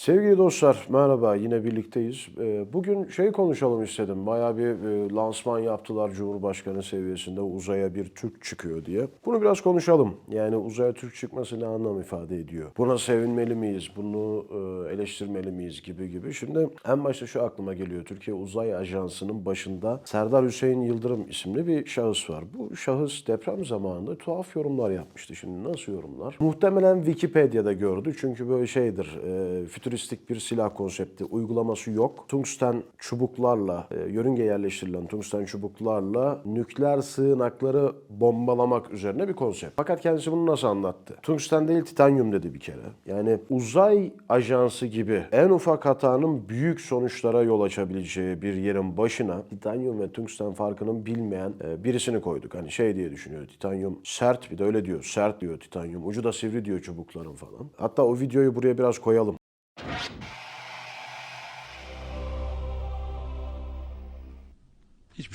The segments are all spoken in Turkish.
Sevgili dostlar merhaba yine birlikteyiz. Ee, Bugün şey konuşalım istedim. Bayağı bir e, lansman yaptılar Cumhurbaşkanı seviyesinde uzaya bir Türk çıkıyor diye. Bunu biraz konuşalım. Yani uzaya Türk çıkması ne anlam ifade ediyor? Buna sevinmeli miyiz? Bunu e, eleştirmeli miyiz gibi gibi. Şimdi en başta şu aklıma geliyor. Türkiye Uzay Ajansı'nın başında Serdar Hüseyin Yıldırım isimli bir şahıs var. Bu şahıs deprem zamanında tuhaf yorumlar yapmıştı. Şimdi nasıl yorumlar? Muhtemelen Wikipedia'da gördü. Çünkü böyle şeydir. E, fütüristik bir silah konsepti. Uygulaması yok. Tungsten çubuklarla, e, yörünge yerleştirilen tungsten çubuklarla nükleer sığınakları bombalamak üzerine bir konsept. Fakat kendisi bunu nasıl anlattı? Tungsten değil titanyum dedi bir kere. Yani uzay ajansı gibi en ufak hatanın büyük sonuçlara yol açabileceği bir yerin başına titanyum ve tungsten farkının bilmeyen e, birisini koyduk. Hani şey diye düşünüyor. Titanyum sert bir de öyle diyor. Sert diyor titanyum. Ucu da sivri diyor çubukların falan. Hatta o videoyu buraya biraz koyalım.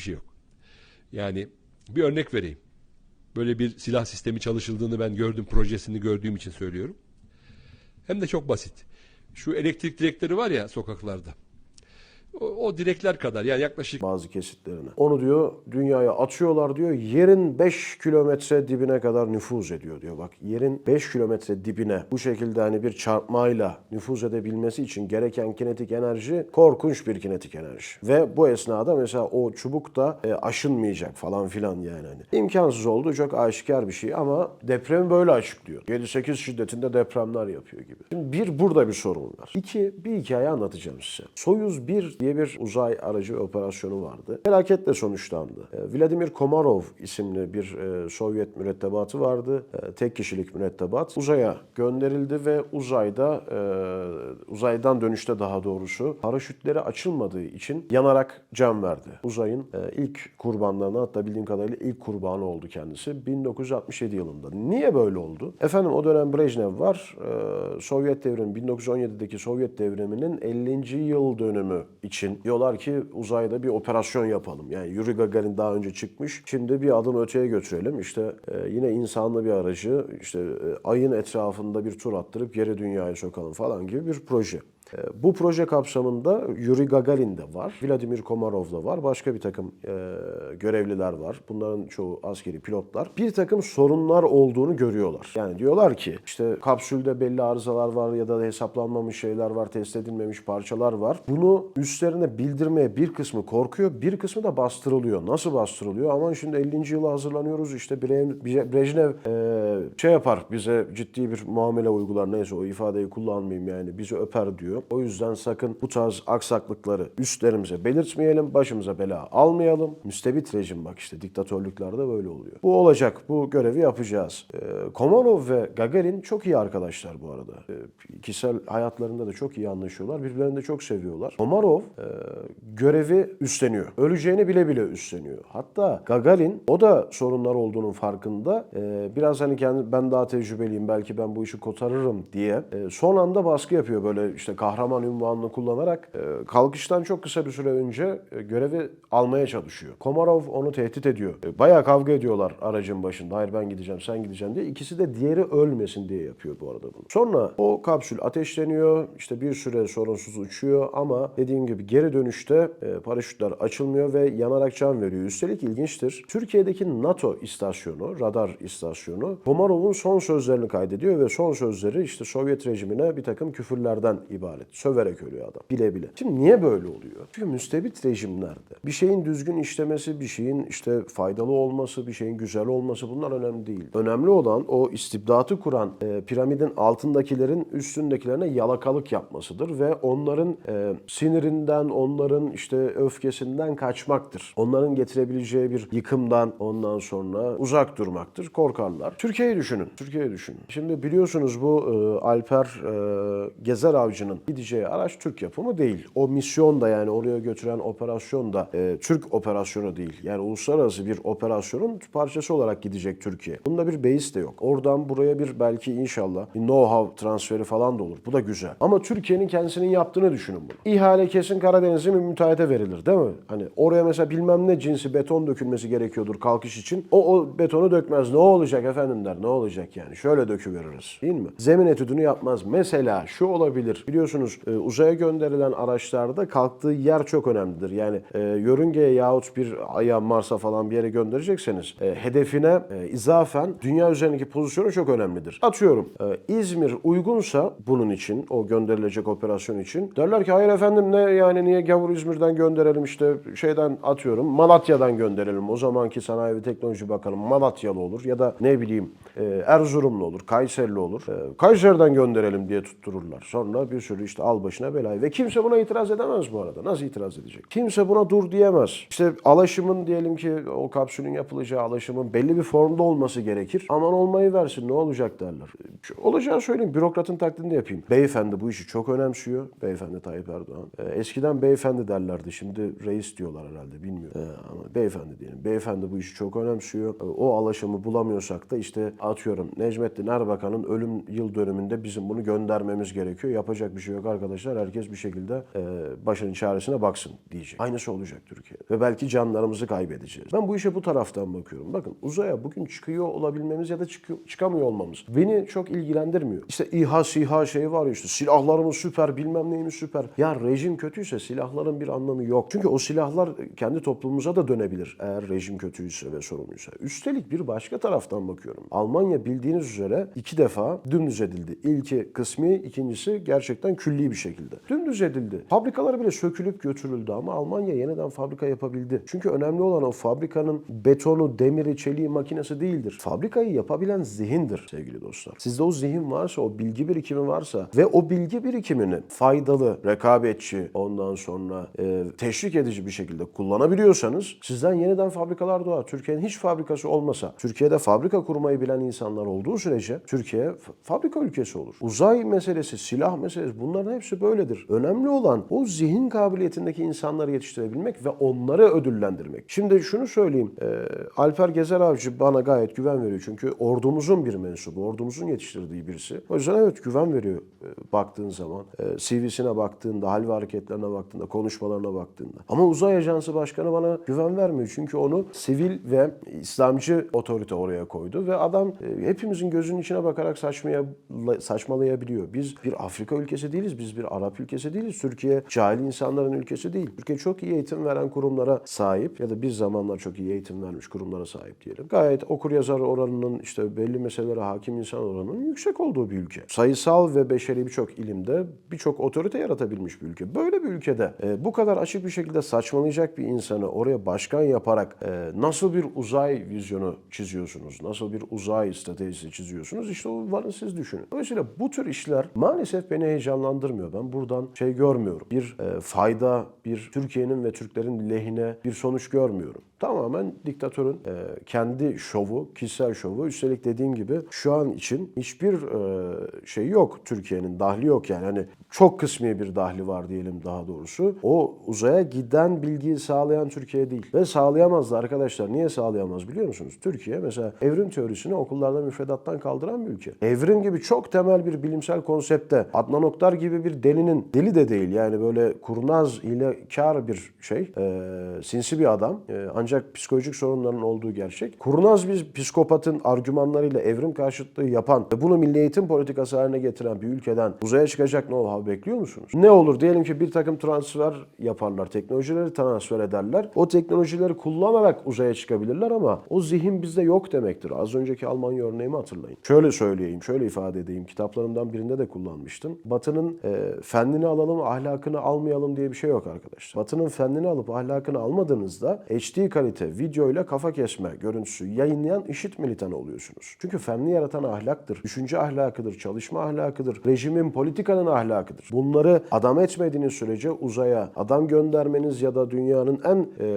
Şey yok. Yani bir örnek vereyim. Böyle bir silah sistemi çalışıldığını ben gördüm, projesini gördüğüm için söylüyorum. Hem de çok basit. Şu elektrik direkleri var ya sokaklarda. O, direkler kadar yani yaklaşık bazı kesitlerine. Onu diyor dünyaya atıyorlar diyor. Yerin 5 kilometre dibine kadar nüfuz ediyor diyor. Bak yerin 5 kilometre dibine bu şekilde hani bir çarpmayla nüfuz edebilmesi için gereken kinetik enerji korkunç bir kinetik enerji. Ve bu esnada mesela o çubuk da e, aşınmayacak falan filan yani hani. İmkansız olduğu çok aşikar bir şey ama depremi böyle açıklıyor. 7-8 şiddetinde depremler yapıyor gibi. Şimdi bir burada bir sorun var. İki bir hikaye anlatacağım size. Soyuz 1 diye bir uzay aracı operasyonu vardı. Felaketle sonuçlandı. E, Vladimir Komarov isimli bir e, Sovyet mürettebatı vardı. E, tek kişilik mürettebat. Uzaya gönderildi ve uzayda uzaydan dönüşte daha doğrusu paraşütleri açılmadığı için yanarak can verdi. Uzayın ilk kurbanlarına hatta bildiğim kadarıyla ilk kurbanı oldu kendisi 1967 yılında. Niye böyle oldu? Efendim o dönem Brejnev var. Sovyet devrimi 1917'deki Sovyet devriminin 50. yıl dönümü için diyorlar ki uzayda bir operasyon yapalım. Yani Yuri Gagarin daha önce çıkmış. Şimdi bir adım öteye götürelim. İşte e, yine insanlı bir aracı işte e, ayın etrafında bir tur attırıp geri dünyaya sokalım falan gibi bir proje. E, Bu proje kapsamında Yuri Gagarin de var, Vladimir Komarov da var, başka bir takım e, görevliler var. Bunların çoğu askeri pilotlar. Bir takım sorunlar olduğunu görüyorlar. Yani diyorlar ki işte kapsülde belli arızalar var ya da hesaplanmamış şeyler var, test edilmemiş parçalar var. Bunu üstlerine bildirmeye bir kısmı korkuyor, bir kısmı da bastırılıyor. Nasıl bastırılıyor? Aman şimdi 50. yıla hazırlanıyoruz işte Bre- Brejnev e, şey yapar bize ciddi bir muamele uygular neyse o ifadeyi kullanmayayım yani bizi öper diyor. O yüzden sakın bu tarz aksaklıkları üstlerimize belirtmeyelim, başımıza bela almayalım. Müstebit rejim bak işte diktatörlüklerde böyle oluyor. Bu olacak, bu görevi yapacağız. Ee, Komarov ve Gagarin çok iyi arkadaşlar bu arada. Ee, kişisel hayatlarında da çok iyi anlaşıyorlar, birbirlerini de çok seviyorlar. Komarov e, görevi üstleniyor. Öleceğini bile bile üstleniyor. Hatta Gagarin o da sorunlar olduğunun farkında. Ee, biraz hani kendi ben daha tecrübeliyim belki ben bu işi kotarırım diye e, son anda baskı yapıyor böyle işte kahraman ünvanını kullanarak e, kalkıştan çok kısa bir süre önce e, görevi almaya çalışıyor. Komarov onu tehdit ediyor. E, bayağı kavga ediyorlar aracın başında. Hayır ben gideceğim sen gideceksin diye. İkisi de diğeri ölmesin diye yapıyor bu arada bunu. Sonra o kapsül ateşleniyor. İşte bir süre sorunsuz uçuyor ama dediğim gibi geri dönüşte e, paraşütler açılmıyor ve yanarak can veriyor. Üstelik ilginçtir. Türkiye'deki NATO istasyonu, radar istasyonu Komarov'un son sözlerini kaydediyor ve son sözleri işte Sovyet rejimine bir takım küfürlerden ibaret. Söverek ölüyor adam. Bile bile. Şimdi niye böyle oluyor? Çünkü müstebit rejimlerde bir şeyin düzgün işlemesi, bir şeyin işte faydalı olması, bir şeyin güzel olması bunlar önemli değil. Önemli olan o istibdatı kuran e, piramidin altındakilerin üstündekilerine yalakalık yapmasıdır ve onların e, sinirinden, onların işte öfkesinden kaçmaktır. Onların getirebileceği bir yıkımdan ondan sonra uzak durmaktır. Korkarlar. Türkiye'yi düşünün. Türkiye'yi düşünün. Şimdi biliyorsunuz bu e, Alper e, Gezer Avcı'nın gideceği araç Türk yapımı değil. O misyon da yani oraya götüren operasyon da e, Türk operasyonu değil. Yani uluslararası bir operasyonun parçası olarak gidecek Türkiye. Bunda bir beis de yok. Oradan buraya bir belki inşallah bir know-how transferi falan da olur. Bu da güzel. Ama Türkiye'nin kendisinin yaptığını düşünün bunu. İhale kesin Karadeniz'e bir müteahhite verilir değil mi? Hani oraya mesela bilmem ne cinsi beton dökülmesi gerekiyordur kalkış için. O, o betonu dökmez. Ne olacak efendim der. Ne olacak yani? Şöyle döküveririz. Değil mi? Zemin etüdünü yapmaz. Mesela şu olabilir. Biliyorsunuz biliyorsunuz e, uzaya gönderilen araçlarda kalktığı yer çok önemlidir. Yani e, yörüngeye yahut bir aya Mars'a falan bir yere gönderecekseniz e, hedefine e, izafen dünya üzerindeki pozisyonu çok önemlidir. Atıyorum İzmir uygunsa bunun için o gönderilecek operasyon için derler ki hayır efendim ne yani niye gavur İzmir'den gönderelim işte şeyden atıyorum Malatya'dan gönderelim. O zamanki Sanayi ve Teknoloji Bakanı Malatyalı olur ya da ne bileyim Erzurumlu olur, Kayserili olur. Kayseri'den gönderelim diye tuttururlar. Sonra bir sürü işte al başına belayı ve kimse buna itiraz edemez bu arada. Nasıl itiraz edecek? Kimse buna dur diyemez. İşte alaşımın diyelim ki o kapsülün yapılacağı alaşımın belli bir formda olması gerekir. Aman olmayı versin ne olacak derler. Olacağını söyleyeyim bürokratın taklidini yapayım. Beyefendi bu işi çok önemsiyor. Beyefendi Tayyip Erdoğan. E, eskiden beyefendi derlerdi. Şimdi reis diyorlar herhalde bilmiyorum. E, ama beyefendi diyelim. Beyefendi bu işi çok önemsiyor. E, o alaşımı bulamıyorsak da işte atıyorum Necmettin Erbakan'ın ölüm yıl dönümünde bizim bunu göndermemiz gerekiyor. Yapacak bir şey yok arkadaşlar. Herkes bir şekilde e, başının çaresine baksın diyecek. Aynısı olacak Türkiye. Ve belki canlarımızı kaybedeceğiz. Ben bu işe bu taraftan bakıyorum. Bakın uzaya bugün çıkıyor olabilmemiz ya da çıkıyor, çıkamıyor olmamız beni çok ilgilendirmiyor. İşte İHA SİHA şey var işte silahlarımız süper bilmem neyimiz süper. Ya rejim kötüyse silahların bir anlamı yok. Çünkü o silahlar kendi toplumumuza da dönebilir eğer rejim kötüyse ve sorumluysa. Üstelik bir başka taraftan bakıyorum. Almanya bildiğiniz üzere iki defa dümdüz edildi. İlki kısmi, ikincisi gerçekten külli bir şekilde. Dümdüz edildi. Fabrikalar bile sökülüp götürüldü ama Almanya yeniden fabrika yapabildi. Çünkü önemli olan o fabrikanın betonu, demiri, çeliği, makinesi değildir. Fabrikayı yapabilen zihindir sevgili dostlar. Sizde o zihin varsa, o bilgi birikimi varsa ve o bilgi birikimini faydalı, rekabetçi, ondan sonra e, teşvik edici bir şekilde kullanabiliyorsanız sizden yeniden fabrikalar doğar. Türkiye'nin hiç fabrikası olmasa, Türkiye'de fabrika kurmayı bilen insanlar olduğu sürece Türkiye fabrika ülkesi olur. Uzay meselesi, silah meselesi bunların hepsi böyledir. Önemli olan o zihin kabiliyetindeki insanları yetiştirebilmek ve onları ödüllendirmek. Şimdi şunu söyleyeyim. e, Alper Gezer Avcı bana gayet güven veriyor. Çünkü ordumuzun bir mensubu, ordumuzun yetiştirdiği birisi. O yüzden evet güven veriyor e, baktığın zaman. E, CV'sine baktığında, hal ve hareketlerine baktığında, konuşmalarına baktığında. Ama uzay ajansı başkanı bana güven vermiyor. Çünkü onu sivil ve İslamcı otorite oraya koydu ve adam e, hepimizin gözünün içine bakarak saçmaya, saçmalayabiliyor. Biz bir Afrika ülkesi değiliz, biz bir Arap ülkesi değiliz. Türkiye cahil insanların ülkesi değil. Türkiye çok iyi eğitim veren kurumlara sahip ya da bir zamanlar çok iyi eğitim vermiş kurumlara sahip diyelim. Gayet okur yazar oranının işte belli meselelere hakim insan oranının yüksek olduğu bir ülke. Sayısal ve beşeri birçok ilimde birçok otorite yaratabilmiş bir ülke. Böyle bir ülkede e, bu kadar açık bir şekilde saçmalayacak bir insanı oraya başkan yaparak e, nasıl bir uzay vizyonu çiziyorsunuz? Nasıl bir uzay stratejisi çiziyorsunuz? İşte o varın siz düşünün. Dolayısıyla bu tür işler maalesef beni heyecanlandırmıyor. Ben buradan şey görmüyorum. Bir e, fayda, bir Türkiye'nin ve Türklerin lehine bir sonuç görmüyorum. Tamamen diktatörün e, kendi şovu, kişisel şovu. Üstelik dediğim gibi şu an için hiçbir e, şey yok. Türkiye'nin dahli yok yani. Hani çok kısmi bir dahli var diyelim daha doğrusu. O uzaya giden bilgiyi sağlayan Türkiye değil. Ve sağlayamaz da arkadaşlar. Niye sağlayamaz biliyor musunuz? Türkiye mesela evrim teorisini okullarda müfredattan kaldıran bir ülke. Evrim gibi çok temel bir bilimsel konsepte Adnan Oktar gibi bir delinin, deli de değil yani böyle kurnaz, hilekar bir şey, e, sinsi bir adam. E, ancak psikolojik sorunların olduğu gerçek. Kurnaz bir psikopatın argümanlarıyla evrim karşıtlığı yapan ve bunu milli eğitim politikası haline getiren bir ülkeden uzaya çıkacak know-how bekliyor musunuz? Ne olur diyelim ki bir takım transfer yaparlar, teknolojileri transfer ederler. O teknolojileri kullanarak uzaya çıkabilirler ama o zihin bizde yok demektir. Az önceki Almanya örneğimi hatırlayın. Şöyle söyleyeyim, şöyle ifade edeyim. Kitaplarımdan birinde de kullanmıştım. Batı'nın e, fennini alalım, ahlakını almayalım diye bir şey yok arkadaşlar. Batı'nın fennini alıp ahlakını almadığınızda HD kalite videoyla kafa kesme görüntüsü yayınlayan işit militanı oluyorsunuz. Çünkü fenni yaratan ahlaktır, düşünce ahlakıdır, çalışma ahlakıdır, rejimin, politikanın ahlakıdır. Bunları adam etmediğiniz sürece uzaya adam göndermeniz ya da dünyanın en e,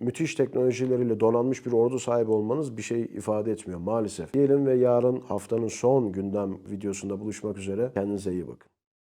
müthiş teknolojileriyle donanmış bir ordu sahibi olmanız bir şey ifade etmiyor maalesef. Diyelim ve yarın haftanın son gündem videosunda buluşmak üzere. Kendinize iyi bakın.